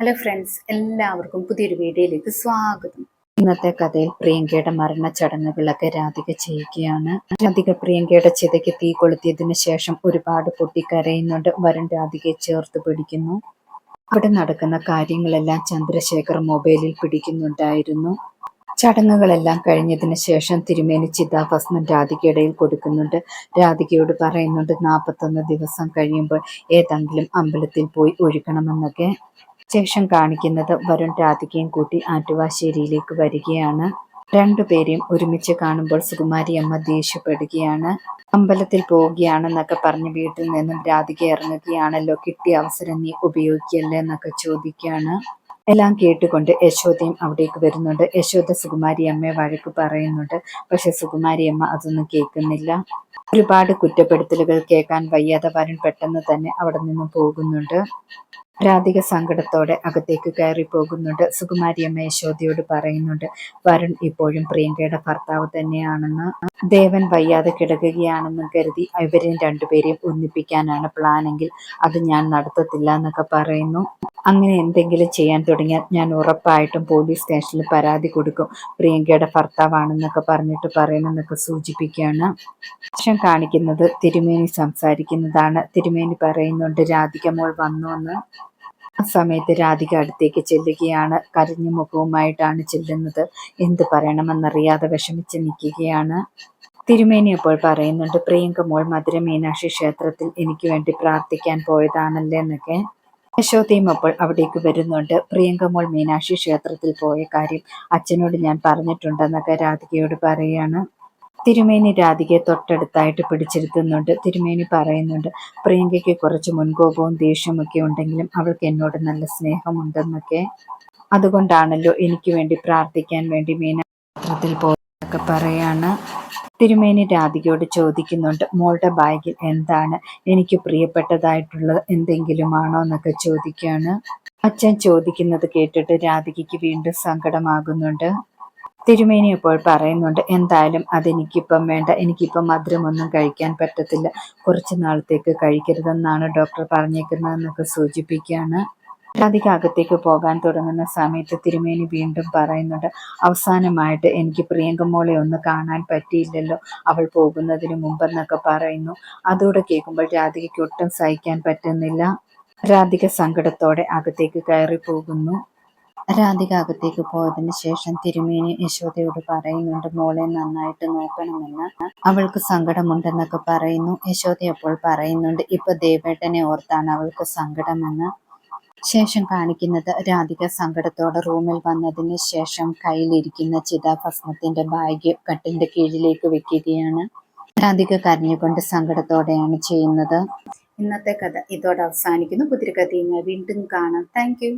Hello friends എല്ലാവർക്കും പുതിയൊരു വീഡിയോയിലേക്ക് സ്വാഗതം. ഇന്നത്തെ കഥയിൽ പ്രിയങ്കയുടെ മരണ ചടങ്ങുകളൊക്കെ രാധിക ചെയ്യുകയാണ്. രാധിക പ്രിയങ്കയുടെ ചിതയ്ക്ക് തീ കൊളുത്തിയതിനു ശേഷം ഒരുപാട് പൊട്ടിക്കരയുന്നുണ്ട്. വരൻ രാധികയെ ചേർത്ത് പിടിക്കുന്നു. അവിടെ നടക്കുന്ന കാര്യങ്ങളെല്ലാം ചന്ദ്രശേഖർ മൊബൈലിൽ പിടിക്കുന്നുണ്ടായിരുന്നു. ചടങ്ങുകളെല്ലാം കഴിഞ്ഞതിന് ശേഷം തിരുമേനി ചിതാഭസ്മം രാധികയിടയിൽ കൊടുക്കുന്നുണ്ട്. രാധികയോട് പറയുന്നുണ്ട് നാൽപ്പത്തൊന്ന് ദിവസം കഴിയുമ്പോൾ ഏതെങ്കിലും അമ്പലത്തിൽ പോയി ഒഴുകണമെന്നൊക്കെ. ശേഷം കാണിക്കുന്നത് വരുൺ രാധികയും കൂട്ടി ആറ്റുവാശ്ശേരിയിലേക്ക് വരികയാണ്. രണ്ടുപേരെയും ഒരുമിച്ച് കാണുമ്പോൾ സുകുമാരി അമ്മ ദേഷ്യപ്പെടുകയാണ്. അമ്പലത്തിൽ പോവുകയാണെന്നൊക്കെ പറഞ്ഞ് വീട്ടിൽ നിന്നും രാധിക ഇറങ്ങുകയാണല്ലോ കിട്ടിയ അവസരം നീ ഉപയോഗിക്കല്ലേ എന്നൊക്കെ ചോദിക്കുകയാണ്. എല്ലാം കേട്ടുകൊണ്ട് യശോദയും അവിടേക്ക് വരുന്നുണ്ട്. യശോദ സുകുമാരി അമ്മയെ വഴക്ക് പറയുന്നുണ്ട്. പക്ഷെ സുകുമാരി അമ്മ അതൊന്നും കേൾക്കുന്നില്ല. ഒരുപാട് കുറ്റപ്പെടുത്തലുകൾ കേൾക്കാൻ വയ്യാതെ വരൻ പെട്ടെന്ന് തന്നെ അവിടെ നിന്ന് പോകുന്നുണ്ട്. രാധിക സങ്കടത്തോടെ അകത്തേക്ക് കയറി പോകുന്നുണ്ട് സുകുമാരിയമ്മ യശോദയോട് പറയുന്നുണ്ട് വരുൺ ഇപ്പോഴും പ്രിയങ്കയുടെ ഭർത്താവ് തന്നെയാണെന്ന്. ദേവൻ വയ്യാതെ കിടക്കുകയാണെന്ന് കരുതി ഇവരെയും രണ്ടുപേരെയും ഒന്നിപ്പിക്കാനാണ് പ്ലാനെങ്കിൽ അത് ഞാൻ നടത്തത്തില്ല എന്നൊക്കെ പറയുന്നു. അങ്ങനെ എന്തെങ്കിലും ചെയ്യാൻ തുടങ്ങിയാൽ ഞാൻ ഉറപ്പായിട്ടും പോലീസ് സ്റ്റേഷനിൽ പരാതി കൊടുക്കും. പ്രിയങ്കയുടെ ഭർത്താവാണെന്നൊക്കെ പറഞ്ഞിട്ട് പറയണമെന്നൊക്കെ സൂചിപ്പിക്കുകയാണ്. ശേഷം കാണിക്കുന്നത് തിരുമേനി സംസാരിക്കുന്നതാണ്. തിരുമേനി പറയുന്നുണ്ട് രാധിക മോൾ വന്നു എന്ന് ആ സമയത്ത് രാധിക അടുത്തേക്ക് ചെല്ലുകയാണ്. കരഞ്ഞ മുഖവുമായിട്ടാണ് ചെല്ലുന്നത്. എന്ത് പറയണമെന്നറിയാതെ വിഷമിച്ച് നിൽക്കുകയാണ്. തിരുമേനി അപ്പോൾ പറയുന്നുണ്ട് പ്രിയങ്ക മോൾ മധുര മീനാക്ഷി ക്ഷേത്രത്തിൽ എനിക്ക് വേണ്ടി പ്രാർത്ഥിക്കാൻ പോയതാണല്ലേ എന്നൊക്കെ. യശോദയും അപ്പോൾ അവിടേക്ക് വരുന്നുണ്ട്. പ്രിയങ്ക മോൾ മീനാക്ഷി ക്ഷേത്രത്തിൽ പോയ കാര്യം അച്ഛനോട് ഞാൻ പറഞ്ഞിട്ടുണ്ടെന്നൊക്കെ രാധികയോട് പറയാണ്. തിരുമേനി രാധികയെ തൊട്ടടുത്തായിട്ട് പിടിച്ചിരുത്തുന്നുണ്ട്. തിരുമേനി പറയുന്നുണ്ട് പ്രിയങ്കയ്ക്ക് കുറച്ച് മുൻകോപവും ദേഷ്യമൊക്കെ ഉണ്ടെങ്കിലും അവൾക്ക് എന്നോട് നല്ല സ്നേഹമുണ്ടെന്നൊക്കെ. അതുകൊണ്ടാണല്ലോ എനിക്ക് വേണ്ടി പ്രാർത്ഥിക്കാൻ വേണ്ടി മീനാത്രത്തിൽ പോകുന്നതൊക്കെ പറയാണ്. തിരുമേനി രാധികയോട് ചോദിക്കുന്നുണ്ട് മോളുടെ ബാഗിൽ എന്താണ്? എനിക്ക് പ്രിയപ്പെട്ടതായിട്ടുള്ള എന്തെങ്കിലും ആണോ എന്നൊക്കെ ചോദിക്കുകയാണ് അച്ഛൻ ചോദിക്കുന്നത് കേട്ടിട്ട് രാധികയ്ക്ക് വീണ്ടും സങ്കടമാകുന്നുണ്ട്. തിരുമേനി ഇപ്പോൾ പറയുന്നുണ്ട് എന്തായാലും അതെനിക്കിപ്പം വേണ്ട എനിക്കിപ്പം മധുരമൊന്നും കഴിക്കാൻ പറ്റത്തില്ല. കുറച്ച് നാളത്തേക്ക് കഴിക്കരുതെന്നാണ് ഡോക്ടർ പറഞ്ഞേക്കുന്നതെന്നൊക്കെ സൂചിപ്പിക്കുകയാണ്. രാധിക പോകാൻ തുടങ്ങുന്ന സമയത്ത് തിരുമേനി വീണ്ടും പറയുന്നുണ്ട് അവസാനമായിട്ട് എനിക്ക് പ്രിയങ്കമോളെ ഒന്ന് കാണാൻ പറ്റിയില്ലല്ലോ. അവൾ പോകുന്നതിന് മുമ്പെന്നൊക്കെ പറയുന്നു. അതോടെ കേൾക്കുമ്പോൾ രാധികയ്ക്ക് ഒട്ടും സഹിക്കാൻ പറ്റുന്നില്ല. രാധിക സങ്കടത്തോടെ അകത്തേക്ക് കയറി പോകുന്നു രാധിക അകത്തേക്ക് പോയതിനു ശേഷം തിരുമേനി യശോദയോട് പറയുന്നുണ്ട് മോളെ നന്നായിട്ട് നോക്കണമെന്ന്. അവൾക്ക് സങ്കടമുണ്ടെന്നൊക്കെ പറയുന്നു. യശോദ അപ്പോൾ പറയുന്നുണ്ട് ഇപ്പൊ ദേവേട്ടനെ ഓർത്താണ് അവൾക്ക് സങ്കടമെന്ന്. ശേഷം കാണിക്കുന്നത് രാധിക സങ്കടത്തോടെ റൂമിൽ വന്നതിന് ശേഷം കയ്യിലിരിക്കുന്ന ചിതാഭസ്മത്തിന്റെ ബാഗ് കട്ടിന്റെ കീഴിലേക്ക് വെക്കുകയാണ്. രാധിക കരഞ്ഞുകൊണ്ട് സങ്കടത്തോടെയാണ് ചെയ്യുന്നത്. ഇന്നത്തെ കഥ ഇതോടെ അവസാനിക്കുന്നു. പുതിരി കഥയുമായി വീണ്ടും കാണാം. താങ്ക്